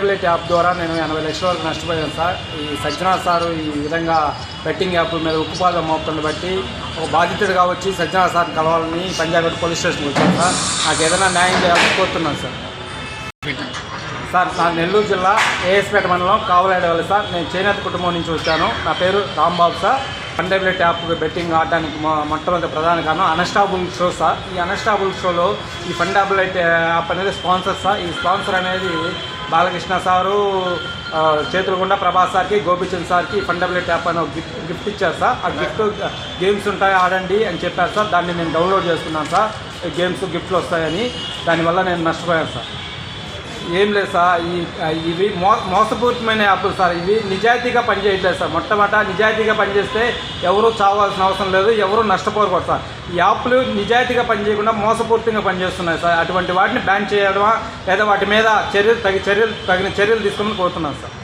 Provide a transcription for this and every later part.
Tablet app ద్వారా నేను ఎనభై లక్షల వరకు నష్టపోయాను సార్. ఈ సజ్జనాథ్ సార్ ఈ విధంగా బెట్టింగ్ యాప్ మీద ఉక్కుపాదం మోపుతుంది బట్టి ఒక బాధితుడిగా వచ్చి సజ్జనాథ్ సార్ కలవాలని పంజాగుట్ పోలీస్ స్టేషన్కి వచ్చాను సార్. నాకు ఏదైనా న్యాయం చేయాలని కోరుతున్నాను సార్. సార్ నా నెల్లూరు జిల్లా ఏఎస్పేట మండలం కావలాడేవాళ్ళు సార్ నేను చేనేత కుటుంబం నుంచి వచ్చాను. నా పేరు Rambabu sir. Fundable app betting ఆడడానికి మొట్టమొదటి ప్రధాన కారణం అనస్టాబుల్ షో సార్. ఈ అనస్టాబుల్ షోలో ఈ ఫండబుల్ యాప్ అనేది స్పాన్సర్ సార్. ఈ స్పాన్సర్ అనేది బాలకృష్ణ సారు ఆ, చేతులగుండా ప్రభాస్ సార్కి గోపిచంద్ సార్కి ఫండబుల్ యాప్ అని ఒక గిఫ్ట్ గిఫ్ట్ ఇచ్చారు సార్. ఆ గిఫ్ట్ గేమ్స్ ఉంటాయి ఆడండి అని చెప్పారు సార్. దాన్ని నేను డౌన్లోడ్ చేసుకున్నాను సార్. గేమ్స్ గిఫ్ట్లు వస్తాయని. దానివల్ల నేను నష్టపోయాను సార్. ఏం లేదు సార్ ఈ ఇవి మో మోసపూరితమైన యాప్లు సార్. ఇవి నిజాయితీగా పనిచేయట్లేదు సార్. మొట్టమొదట నిజాయితీగా పనిచేస్తే ఎవరూ చావాల్సిన అవసరం లేదు ఎవరు నష్టపోరు సార్. ఈ యాప్లు నిజాయితీగా పనిచేయకుండా మోసపూరితంగా పనిచేస్తున్నాయి సార్. అటువంటి వాటిని బ్యాన్ చేయడమా లేదా వాటి మీద చర్యలు తగి చర్యలు తగిన చర్యలు తీసుకోమని కోరుతున్నాను సార్.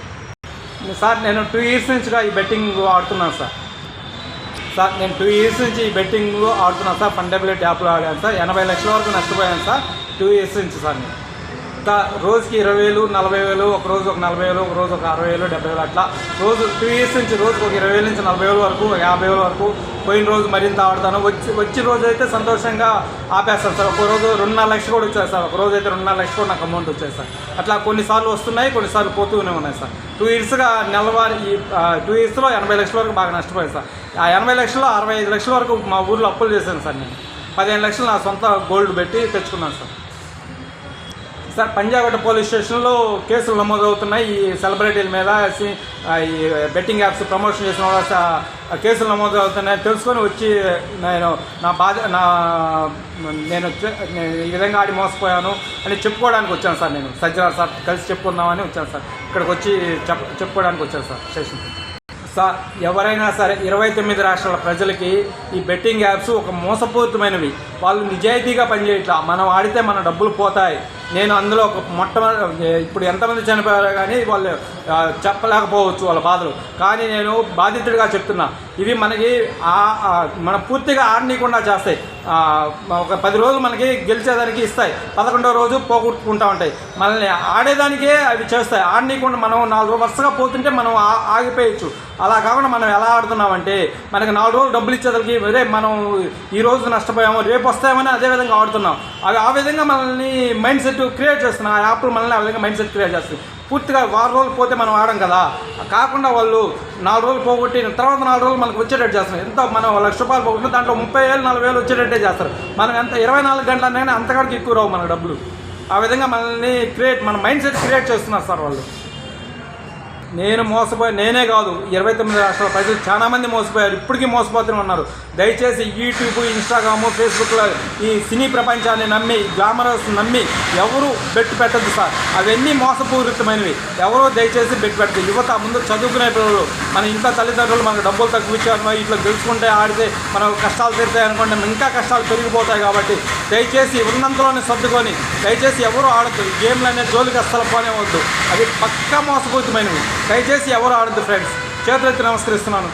సార్ నేను టూ ఇయర్స్ నుంచిగా ఈ బెట్టింగ్ ఆడుతున్నాను సార్. సార్ నేను టూ ఇయర్స్ నుంచి ఈ బెట్టింగ్ ఆడుతున్నాను సార్. ఫండబిలిటీ యాప్లో ఆడాను సార్. ఎనభై లక్షల వరకు నష్టపోయాను సార్. టూ ఇయర్స్ నుంచి సార్ నేను. ఇంకా రోజుకి ఇరవై వేలు నలభై వేలు ఒక రోజు ఒక నలభై వేలు ఒక రోజు ఒక అరవై వేలు డెబ్బై వేలు అట్లా. రోజు టూ ఇయర్స్ నుంచి రోజుకి ఒక ఇరవై వేల నుంచి నలభై వేల వరకు యాభై వేల వరకు పోయిన రోజు మరింత ఆడతాను. వచ్చి వచ్చిన రోజు అయితే సంతోషంగా ఆపేస్తాను సార్. ఒక రోజు రెండున్నర లక్షలు కూడా వచ్చాయి సార్. ఒక రోజు అయితే రెండున్నర లక్షలు కూడా నాకు అమౌంట్ వచ్చేది సార్. అట్లా కొన్నిసార్లు వస్తున్నాయి కొన్నిసార్లు పోతూనే ఉన్నాయి సార్. టూ ఇయర్స్గా నెలవారి ఈ టూ ఇయర్స్లో ఎనభై లక్షల వరకు బాగా నష్టపోయాను సార్. ఆ ఎనభై లక్షల్లో అరవై ఐదు లక్షల వరకు మా ఊర్లో అప్పులు చేశాను సార్ నేను. పదిహేను లక్షలు నా సొంత గోల్డ్ పెట్టి తెచ్చుకున్నాను సార్. సార్ పంజాగట్ట పోలీస్ స్టేషన్లో కేసులు నమోదవుతున్నాయి. ఈ సెలబ్రిటీల మీద ఈ బెట్టింగ్ యాప్స్ ప్రమోషన్ చేసిన వాళ్ళ కేసులు నమోదవుతున్నాయి. తెలుసుకొని వచ్చి నేను నా బాధ నా నేను ఈ విధంగా ఆడి మోసపోయాను అని చెప్పుకోవడానికి వచ్చాను సార్ నేను. సజ్జనార్ సార్ కలిసి చెప్పుకుందామని వచ్చాను సార్. ఇక్కడికి వచ్చి చెప్ చెప్పుకోవడానికి వచ్చాను సార్ స్టేషన్కి సార్ ఎవరైనా సరే ఇరవై తొమ్మిది రాష్ట్రాల ప్రజలకి ఈ బెట్టింగ్ యాప్స్ ఒక మోసపూరితమైనవి. వాళ్ళు నిజాయితీగా పనిచేయట్లా. మనం ఆడితే మన డబ్బులు పోతాయి. నేను అందులో ఒక మొట్టమొదటి ఇప్పుడు ఎంతమంది చనిపోయారో కానీ వాళ్ళు చెప్పలేకపోవచ్చు వాళ్ళ బాధలు. కానీ నేను బాధితుడిగా చెప్తున్నా. ఇవి మనకి మన పూర్తిగా ఆడనీయకుండా చేస్తాయి. ఒక పది రోజులు మనకి గెలిచేదానికి ఇస్తాయి. పదకొండో రోజు పోగొట్టుకుంటా ఉంటాయి. మనల్ని ఆడేదానికే అవి చేస్తాయి. ఆడనీయకుండా మనం నాలుగు వరుసగా పోతుంటే మనం ఆగిపోయచ్చు. అలా కాకుండా మనం ఎలా ఆడుతున్నామంటే మనకి నాలుగు రోజులు డబ్బులు ఇచ్చేదానికి రే మనం ఈ రోజు నష్టపోయాము రేపు వస్తామని అదే విధంగా ఆడుతున్నాం. అవి ఆ విధంగా మనల్ని మైండ్ సెట్ క్రియేట్ చేస్తున్న ఆ యాప్లు మనల్ని ఆ విధంగా మైండ్ సెట్ క్రియేట్ చేస్తుంది పూర్తిగా వారం రోజులు పోతే మనం ఆడం కదా. కాకుండా వాళ్ళు నాలుగు రోజులు పోగొట్టి తర్వాత నాలుగు రోజులు మనకు వచ్చేటట్టు చేస్తారు. ఎంత మనం లక్ష రూపాయలు పోగొట్టిన దాంట్లో ముప్పై వేలు నలభై వేలు వచ్చేటట్టే చేస్తారు. మనం ఎంత ఇరవై నాలుగు గంటలు అనగానే అంతకాడికి ఎక్కువ రావు మన డబ్బులు. ఆ విధంగా మనల్ని క్రియేట్ మన మైండ్ సెట్ క్రియేట్ చేస్తున్నారు సార్ వాళ్ళు. నేను మోసపోయి నేనే కాదు. ఇరవై తొమ్మిది రాష్ట్రాల ప్రజలు చాలామంది మోసపోయారు. ఇప్పటికీ మోసపోతూనే ఉన్నారు. దయచేసి యూట్యూబ్ ఇన్స్టాగ్రామ్ ఫేస్బుక్లో ఈ సినీ ప్రపంచాన్ని నమ్మి గ్లామరస్ నమ్మి ఎవరు బెట్ పెట్టద్దు సార్. అవన్నీ మోసపూరితమైనవి. ఎవరో దయచేసి బెట్ పెట్టదు యువత ముందు చదువుకునే పిల్లలు మన ఇంట్లో తల్లిదండ్రులు మనకు డబ్బులు తక్కువ ఇచ్చారు ఇట్లా గెలుచుకుంటే ఆడితే మన కష్టాలు తీరుతాయి అనుకుంటే ఇంకా కష్టాలు పెరిగిపోతాయి కాబట్టి దయచేసి ఉన్నంతలోనే సర్దుకొని దయచేసి ఎవరు ఆడద్దు. ఈ గేమ్లు అనే జోలికి అస్సలు పోనేవద్దు అవి పక్కా మోసపూరితమైనవి. దయచేసి ఎవరు ఆడద్దు ఫ్రెండ్స్ చేతులెత్తి నమస్కరిస్తున్నాను.